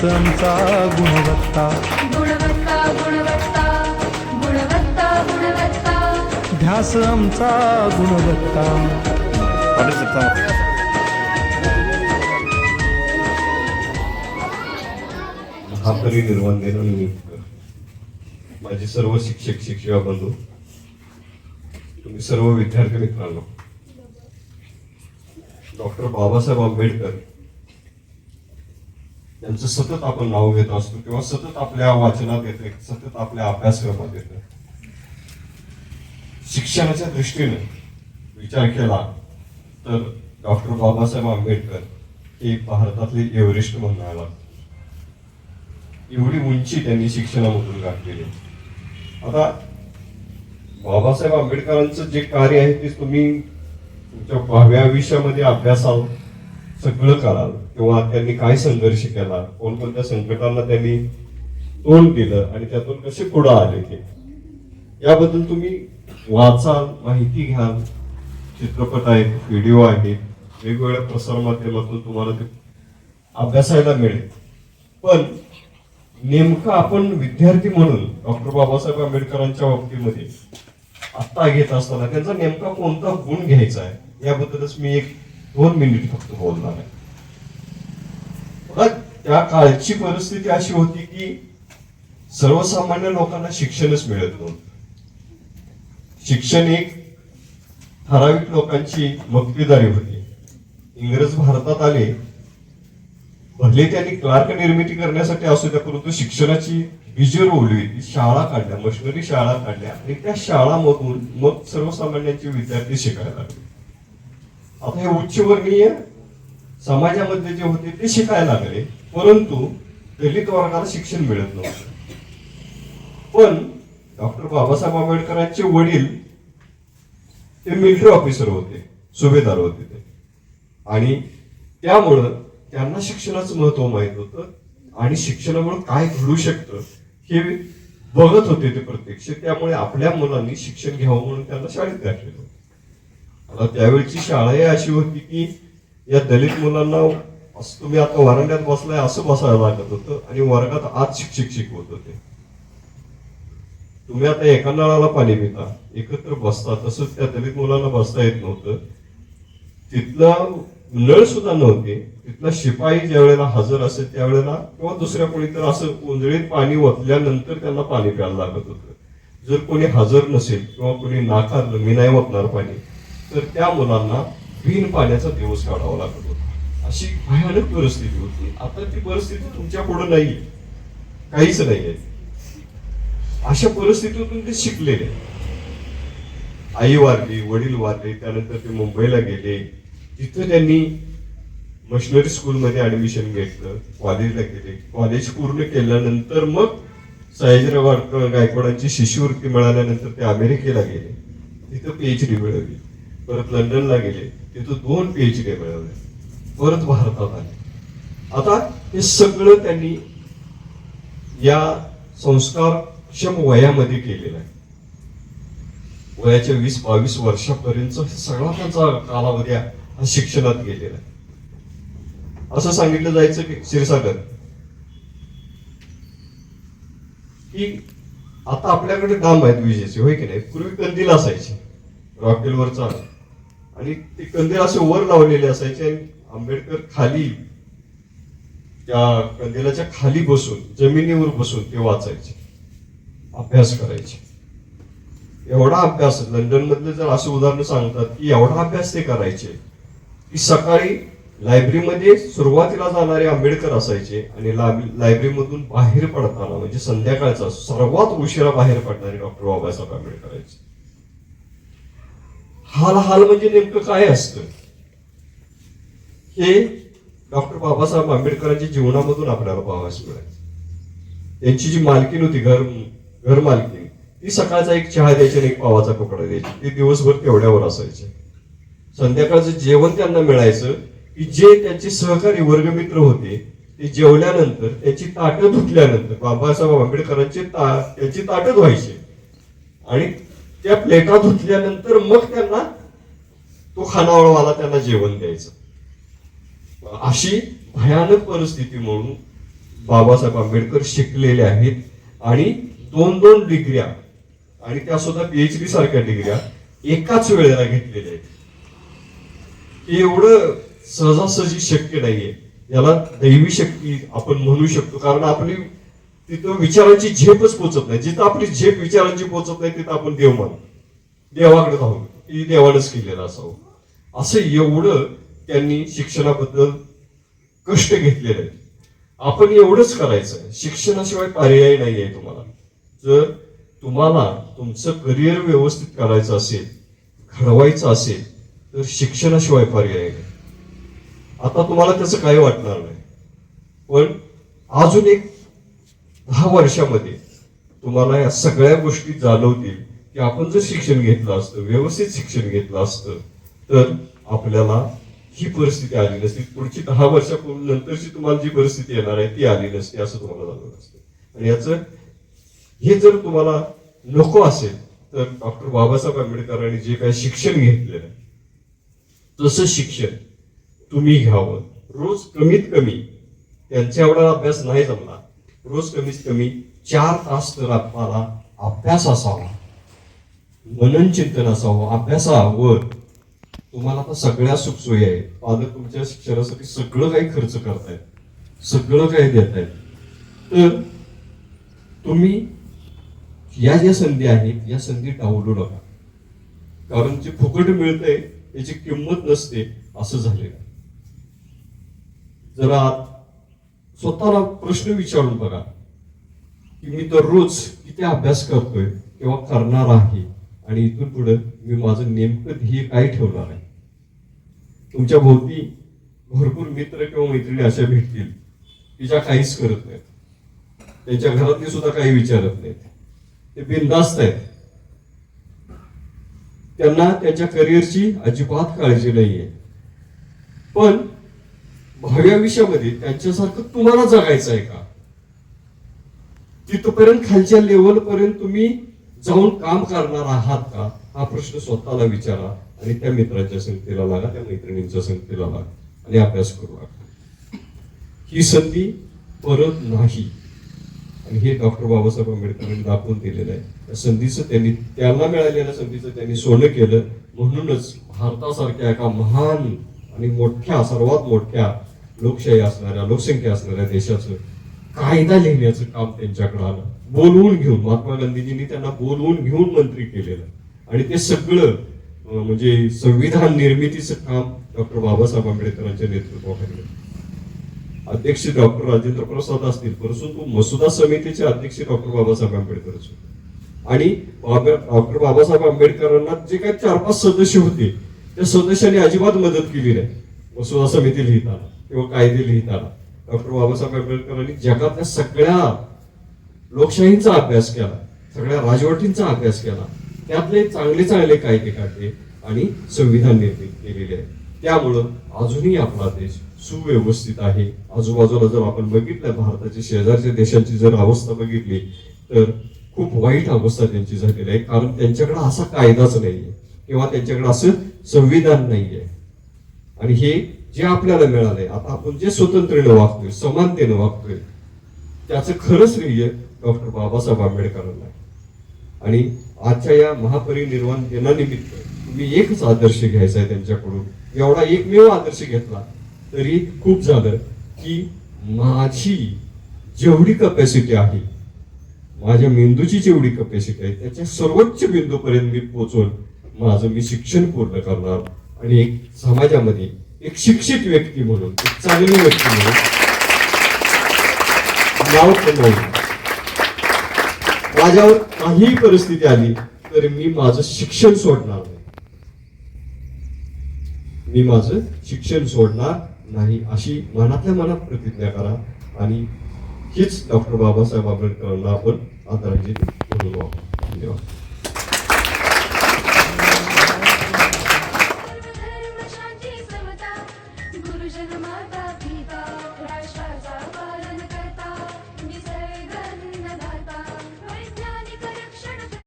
ध्यास आमचा गुणवत्ता. गुणवत्ता गुणवत्ता गुणवत्ता गुणवत्ता. ध्यास आमचा गुणवत्ता. महापरिनिर्वाण दिनानिमित्त माझे सर्व शिक्षक शिक्षिका बंधू तुम्ही सर्व विद्यार्थी मित्रांनो. डॉक्टर बाबासाहेब आंबेडकर त्यांचं सतत आपण नाव घेत असतो किंवा सतत आपल्या वाचनात येते सतत आपल्या अभ्यासक्रमात येते. शिक्षणाच्या दृष्टीने विचार केला तर डॉक्टर बाबासाहेब आंबेडकर हे भारतातले एव्हरेस्ट म्हणायला एवढी उंची त्यांनी शिक्षणामधून गाठलेली. आता बाबासाहेब आंबेडकरांचं जे कार्य आहे ते तुम्ही तुमच्या भाव्या विषयामध्ये अभ्यासाल सगळं कराल किंवा त्यांनी काय संघर्ष केला कोणकोणत्या संकटांना त्यांनी तोंड दिलं आणि त्यातून कसे पुढं आले ते. याबद्दल तुम्ही वाचाल माहिती घ्याल. चित्रपट आहेत व्हिडिओ आहेत. वेगवेगळ्या प्रसार माध्यमातून तुम्हाला ते अभ्यासायला मिळेल. पण नेमकं आपण विद्यार्थी म्हणून डॉक्टर बाबासाहेब आंबेडकरांच्या बाबतीमध्ये आत्ता घेत असताना त्यांचा नेमका कोणता गुण घ्यायचा आहे याबद्दलच मी एक दोन मिनिट फक्त बोलणार आहे. बघा, त्या काळची परिस्थिती अशी होती की सर्वसामान्य लोकांना शिक्षणच मिळत नव्हतं. शिक्षण एक ठराविक लोकांची मक्तेदारी होती. इंग्रज भारतात आले भले त्यांनी क्लार्क निर्मिती करण्यासाठी असू द्या परंतु शिक्षणाची बीजं रोवली शाळा काढल्या मशिनरी शाळा काढल्या आणि त्या शाळामधून मग सर्वसामान्यांचे विद्यार्थी शिकायला लागले. आपले उच्चवर्णीय समाजामध्ये जे होते ते शिकायला लागले. परंतु दलित वर्गाला शिक्षण मिळत नव्हतं. पण डॉक्टर बाबासाहेब आंबेडकरांचे वडील ते मिलिटरी ऑफिसर होते सुभेदार होते ते. आणि त्यामुळं त्यांना शिक्षणाचं महत्त्व माहीत होतं. आणि शिक्षणामुळे काय घडू शकतं हे बघत होते ते प्रत्यक्ष. त्यामुळे आपल्या मुलांनी शिक्षण घ्यावं म्हणून त्यांना शाळेत घातलेलं होतं. आता त्यावेळची शाळाही अशी होती की या दलित मुलांना असं तुम्ही आता वरांड्यात बसलाय असं बसायला लागत होतं आणि वर्गात आज शिक्षक शिकवत होते. तुम्ही आता एका नळाला पाणी पिता एकत्र बसता तसंच त्या दलित मुलांना बसता येत नव्हतं. तिथलं नळ सुद्धा नव्हते. तिथला शिपाई ज्या वेळेला हजर असेल त्यावेळेला किंवा दुसऱ्या कोणी तर असं उंजळीत पाणी ओतल्यानंतर त्यांना पाणी प्यायला लागत होतं. जर कोणी हजर नसेल किंवा कोणी नाकारलं मी नाही ओतणार पाणी. तर त्या मुलांना बिन पाण्याचा दिवस काढावा लागत होता. अशी भयानक परिस्थिती होती. आता ती परिस्थिती तुमच्यापुढे नाही. काहीच नाही आहे. अशा परिस्थितीतून ते शिकलेले. आई वारली वडील वारले त्यानंतर ते मुंबईला गेले. तिथं त्यांनी मशनरी स्कूलमध्ये ऍडमिशन घेतलं कॉलेजला गेले. कॉलेज पूर्ण केल्यानंतर मग सयाजीराव गायकवाडांची शिष्यवृत्ती मिळाल्यानंतर ते अमेरिकेला गेले. तिथं पीएचडी मिळवली. परत लंडनला गेले तिथं दोन पीएचडी मिळवले परत भारतात आले. आता हे सगळं त्यांनी या संस्कारक्षम वयामध्ये केलेलं आहे. वयाच्या वीस बावीस वर्षापर्यंत सगळा त्यांचा कालावधी हा शिक्षणात गेलेला आहे. असं सांगितलं जायचं की क्षीरसागर की आता आपल्याकडे डांब आहेत विजेचे होय की नाही? पूर्वी कंदील असायचे. रॉकेलवर चाल आणि ते कंदील असे वर लावलेले असायचे. आणि आंबेडकर खाली त्या कंदिलाच्या खाली बसून जमिनीवर बसून ते वाचायचे. अभ्यास करायचे. एवढा अभ्यास लंडन मधले जर असं उदाहरण सांगतात की एवढा अभ्यास ते करायचे की सकाळी लायब्ररीमध्ये सुरुवातीला जाणारे आंबेडकर असायचे आणि लायब्ररीमधून बाहेर पडताना म्हणजे संध्याकाळचा सर्वात उशिरा बाहेर पडणारे डॉक्टर बाबासाहेब आंबेडकरांचे. हाल हाल म्हणजे नेमकं काय असतं? हे डॉक्टर बाबासाहेब आंबेडकरांच्या जीवनामधून आपल्याला पाहावयास मिळायचं. त्यांची जी मालकीन होती घर घर मालकीन ती सकाळचा एक चहा द्यायची आणि एक पावाचा कपडा द्यायची. ते दिवसभर तेवढ्यावर असायचे. संध्याकाळचं जेवण त्यांना मिळायचं. की जे त्यांचे सहकारी वर्गमित्र होते ते जेवल्यानंतर त्याची ताटं धुतल्यानंतर बाबासाहेब आंबेडकरांची ता त्याची ताटं धुवायचे. आणि त्या प्लेटा धुतल्यानंतर मग त्यांना तो खानावळवाला त्यांना जेवण द्यायचं. अशी भयानक परिस्थिती म्हणून बाबासाहेब आंबेडकर शिकलेले आहेत आणि दोन दोन डिग्र्या आणि त्या सुद्धा पीएचडी सारख्या डिग्र्या एकाच वेळेला घेतलेल्या आहेत. हे एवढं सहजासहजी शक्य नाहीये. याला दैवी शक्ती आपण म्हणू शकतो. कारण आपली तिथं विचारांची झेपच पोचत नाही. जिथं आपली झेप विचारांची पोचत नाही तिथं आपण देव मानतो देवाकडे धावू की देवानंच केलेलं असावं. असं एवढं त्यांनी शिक्षणाबद्दल कष्ट घेतलेले आहेत. आपण एवढंच करायचं आहे शिक्षणाशिवाय पर्याय नाही आहे तुम्हाला. जर तुम्हाला तुमचं करिअर व्यवस्थित करायचं असेल घडवायचं असेल तर शिक्षणाशिवाय पर्याय नाही. आता तुम्हाला त्याचं काही वाटणार नाही. पण अजून एक दहा वर्षामध्ये तुम्हाला या सगळ्या गोष्टी जाणवतील की आपण जर शिक्षण घेतलं असतं व्यवस्थित शिक्षण घेतलं असतं तर आपल्याला ही परिस्थिती आली नसती. पुढची दहा वर्षापूर्वी नंतरची तुम्हाला जी परिस्थिती येणार आहे ती आली नसती असं तुम्हाला जाणवत असतं. आणि याचं हे जर तुम्हाला नको असेल तर डॉक्टर बाबासाहेब आंबेडकरांनी जे काही शिक्षण घेतलेलं आहे तसं शिक्षण तुम्ही घ्यावं. रोज कमीत कमी त्यांच्या एवढा अभ्यास नाही जमला रोज कमीत कमी चार तास तर आपल्याला अभ्यास असावा. मनन चिंतन असावं अभ्यासावर. तुम्हाला आता सगळ्या सुखसोयी आहेत. पालक तुमच्या शिक्षणासाठी सगळं काही खर्च करतायत. सगळं काही देत आहेत तर तुम्ही या ज्या संधी आहेत या संधी टाळू नका कारण जे फुकट मिळतंय त्याची किंमत नसते असं झालेलं जरा स्वतःला प्रश्न विचारून बघा. की मी दररोज किती अभ्यास करतोय किंवा करणार आहे. आणि इथून पुढे मी माझं नेमकं ध्येय काय ठेवणार आहे? तुमच्या भोवती भरपूर मित्र किंवा मैत्रिणी अशा भेटतील की ज्या काहीच करत नाहीत. त्यांच्या घरातले सुद्धा काही विचारत नाहीत. ते बिनधास्त आहेत. त्यांना त्यांच्या करिअरची अजिबात काळजी नाहीये. पण भावी आयुष्यामध्ये त्यांच्यासारखं तुम्हाला जगायचं आहे का? तिथपर्यंत खालच्या लेवल पर्यंत तुम्ही जाऊन काम करणार आहात का? हा प्रश्न स्वतःला विचारा आणि त्या मित्रांच्या संगतीला लागा त्या मैत्रिणींच्या संगतीला लागा आणि अभ्यास करू लागा ही संधी परत नाही. आणि हे डॉक्टर बाबासाहेब आंबेडकरांनी दाखवून दिलेलं आहे. त्या संधीचं त्यांनी त्यांना मिळालेल्या संधीचं त्यांनी सोनं केलं. म्हणूनच भारतासारख्या एका महान आणि मोठ्या सर्वात मोठ्या लोकशाही असणाऱ्या लोकसंख्या असणाऱ्या देशाचं कायदा लिहिण्याचं काम त्यांच्याकडे आलं. बोलवून घेऊन महात्मा गांधीजींनी त्यांना बोलवून घेऊन मंत्री केलेलं. आणि ते सगळं म्हणजे संविधान निर्मितीचं काम डॉक्टर बाबासाहेब आंबेडकरांच्या नेतृत्वाखाली. अध्यक्ष डॉक्टर राजेंद्र प्रसाद असतील परंतु मसुदा समितीचे अध्यक्ष डॉक्टर बाबासाहेब आंबेडकर आणि डॉक्टर बाबासाहेब आंबेडकरांना जे काही चार पाच सदस्य होते त्या सदस्यांनी अजिबात मदत केली नाही. मसुदा समिती लिहिताना. किंवा कायदे लिहिताना. डॉक्टर बाबासाहेब आंबेडकरांनी जगातल्या सगळ्या लोकशाहींचा अभ्यास केला सगळ्या राजवटींचा अभ्यास केला. त्यातले चांगले चांगले कायदे काढले आणि संविधान निर्मित केलेले आहे त्यामुळं अजूनही आपला देश सुव्यवस्थित आहे. आजूबाजूला जर आपण बघितलं भारताच्या शेजारच्या देशांची जर अवस्था बघितली तर खूप वाईट अवस्था त्यांची झालेली आहे. कारण त्यांच्याकडे असा कायदाच नाहीये. किंवा त्यांच्याकडे असं संविधान नाहीये. आणि हे जे आपल्याला मिळालंय आता आपण जे स्वतंत्र्याने वागतोय समानतेने वागतोय त्याचं खरं श्रेय डॉक्टर बाबासाहेब आंबेडकरांना आहे. आणि आजच्या या महापरिनिर्वाण दिनानिमित्त तुम्ही एकच आदर्श घ्यायचा आहे त्यांच्याकडून एवढा एकमेव आदर्श घेतला तरी खूप झालं की माझी जेवढी कपॅसिटी आहे माझ्या मेंदूची जेवढी कपॅसिटी आहे त्याच्या सर्वोच्च बिंदूपर्यंत मी पोचून माझं मी शिक्षण पूर्ण करणार आणि एक समाजामध्ये एक शिक्षित व्यक्ती म्हणून एक चांगली व्यक्ती म्हणून. नाव कमवलं माझ्यावर काहीही परिस्थिती आली तर मी माझं शिक्षण सोडणार नाही. मी माझं शिक्षण सोडणार नाही अशी मनातल्या मनात प्रतिज्ञा करा आणि हीच डॉक्टर बाबासाहेब आंबेडकरांना आपण आदरांजली म्हणून धन्यवाद.